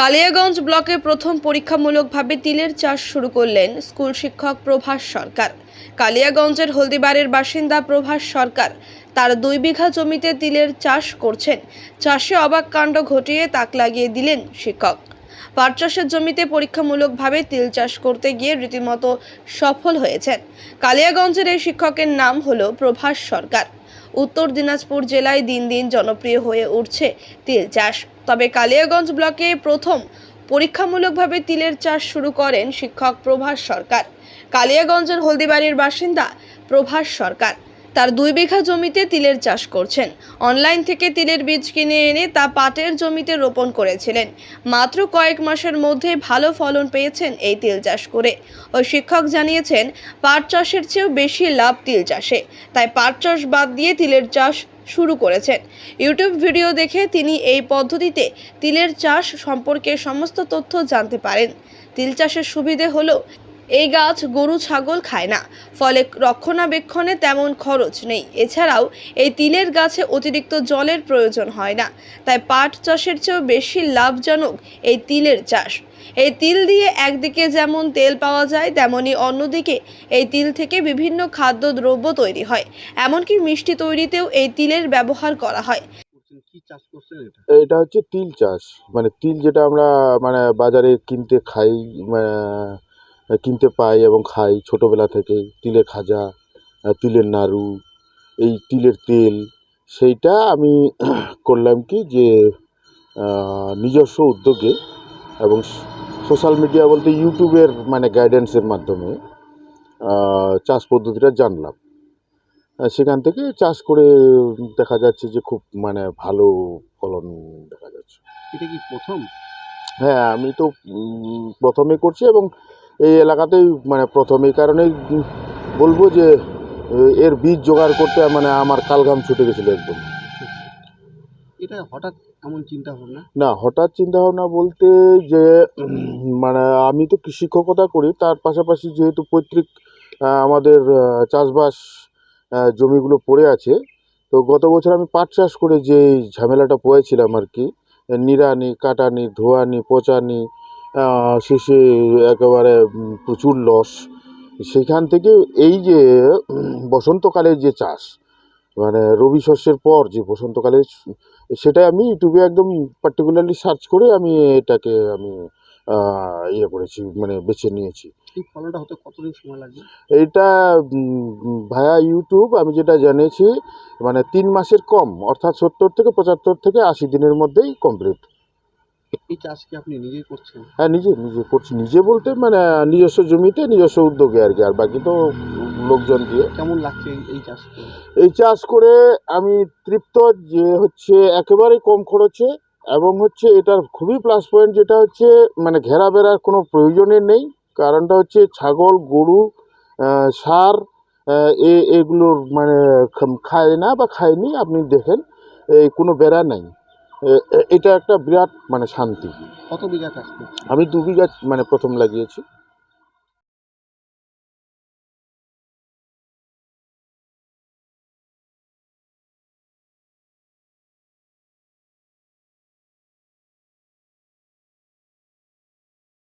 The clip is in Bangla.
কালিয়াগঞ্জ ব্লকে প্রথম পরীক্ষামূলকভাবে তিলের চাষ শুরু করলেন স্কুল শিক্ষক প্রভাস সরকার। কালিয়াগঞ্জের হলদিবাড়ির বাসিন্দা প্রভাস সরকার তার দুই বিঘা জমিতে তিলের চাষ করছেন। চাষে অবাক কাণ্ড ঘটিয়ে তাক লাগিয়ে দিলেন শিক্ষক। পাট চাষের জমিতে পরীক্ষামূলকভাবে তিল চাষ করতে গিয়ে রীতিমতো সফল হয়েছেন। কালিয়াগঞ্জের এই শিক্ষকের নাম হলো প্রভাস সরকার। উত্তর দিনাজপুর জেলায় দিন দিন জনপ্রিয় হয়ে উঠছে তিল চাষ। তবে কালিয়াগঞ্জ ব্লকে প্রথম পরীক্ষামূলকভাবে তিলের চাষ শুরু করেন শিক্ষক প্রভাস সরকার। কালিয়াগঞ্জের হলদিবাড়ির বাসিন্দা প্রভাস সরকার তার দুই বিঘা জমিতে তিলের চাষ করছেন। অনলাইন থেকে তিলের বীজ কিনে এনে তা পাটের জমিতে রোপণ করেছিলেন। মাত্র কয়েক মাসের মধ্যে ভালো ফলন পেয়েছেন এই তিল চাষ করে। ওই শিক্ষক জানিয়েছেন, পাট চাষের চেয়েও বেশি লাভ তিল চাষে। তাই পাট চাষ বাদ দিয়ে তিলের চাষ শুরু করেছেন। ইউটিউব ভিডিও দেখে তিনি এই পদ্ধতিতে তিলের চাষ সম্পর্কে সমস্ত তথ্য জানতে পারেন। তিল চাষের সুবিধে হলো এই গাছ গরু ছাগল খায় না। ফলে রক্ষণাবেক্ষণে তেমন খরচ নেই। এছাড়াও এই তিলের গাছে অতিরিক্ত জলের প্রয়োজন হয় না। তাই পাট চাষের চেয়েও বেশি লাভজনক এই তিলের চাষ। এই তিল দিয়ে একদিকে যেমন তেল পাওয়া যায় তেমনি অন্যদিকে এই তিল থেকে বিভিন্ন খাদ্যদ্রব্য তৈরি হয়। এমনকি মিষ্টি তৈরিতেও এই তিলের ব্যবহার করা হয়। করছেন কি চাষ করছেন এটা? এটা হচ্ছে তিল চাষ। মানে তিল যেটা আমরা মানে বাজারে কিনতে খাই মানে কিনতে পাই এবং খাই ছোটোবেলা থেকেই। তিলে খাজা তিলের নাড়ু এই তিলের তেল সেইটা আমি করলাম কি যে নিজস্ব উদ্যোগে এবং সোশ্যাল মিডিয়া বলতে ইউটিউবের মানে গাইডেন্সের মাধ্যমে চাষ পদ্ধতিটা জানলাম। সেখান থেকে চাষ করে দেখা যাচ্ছে যে খুব মানে ভালো ফলন দেখা যাচ্ছে। এটা কি প্রথম? হ্যাঁ আমি তো প্রথমে করছি এবং এই এলাকাতেই মানে প্রথম এই কারণেই বলব যে এর বীজ জোগাড় করতে মানে আমার কালঘাম ছুটে গেছিল একদম। এটা হঠাৎ এমন চিন্তা ভাবনা না হঠাৎ চিন্তা ভাবনা বলতে যে মানে আমি তো শিক্ষকতা করি তার পাশাপাশি যেহেতু পৈতৃক আমাদের চাষবাস জমিগুলো পড়ে আছে তো গত বছর আমি পাট চাষ করে যে ঝামেলাটা পড়েছিলাম আর কি নিড়ানি কাটানি ধোয়ানি পচানি শেষে একেবারে প্রচুর লস সেখান থেকে এই যে বসন্তকালে যে চাষ মানে রবি শস্যের পর যে বসন্তকালে সেটা আমি ইউটিউবে একদম পার্টিকুলারলি সার্চ করে আমি এটাকে আমি ইয়ে করেছি মানে বেছে নিয়েছি। এই ফলনটা হতে কতদিন সময় লাগবে? এইটা ভায়া ইউটিউব আমি যেটা জেনেছি মানে তিন মাসের কম অর্থাৎ সত্তর থেকে পঁচাত্তর থেকে আশি দিনের মধ্যেই কমপ্লিট এই চাষ কি আপনি নিজেই করছেন? হ্যাঁ নিজে নিজে করছি। নিজে বলতে মানে নিজস্ব জমিতে নিজস্ব উদ্যোগে আর কি। আর বাকি তো লোকজন দিয়ে। কেমন লাগছে এই- চাষ এই চাষ করে আমি তৃপ্ত যে হচ্ছে একেবারে কম খরচে এবং হচ্ছে এটার খুবই প্লাস পয়েন্ট যেটা হচ্ছে মানে ঘেরা বেড়ার কোনো প্রয়োজনে নেই। কারণটা হচ্ছে ছাগল গরু সার এ এগুলোর মানে খায় না বা খায়নি আপনি দেখেন এই কোনো বেড়া নেই। এটা একটা বিরাট মানে শান্তি। কত বিঘা চাষ আমি দু বিঘা মানে প্রথম লাগিয়েছি।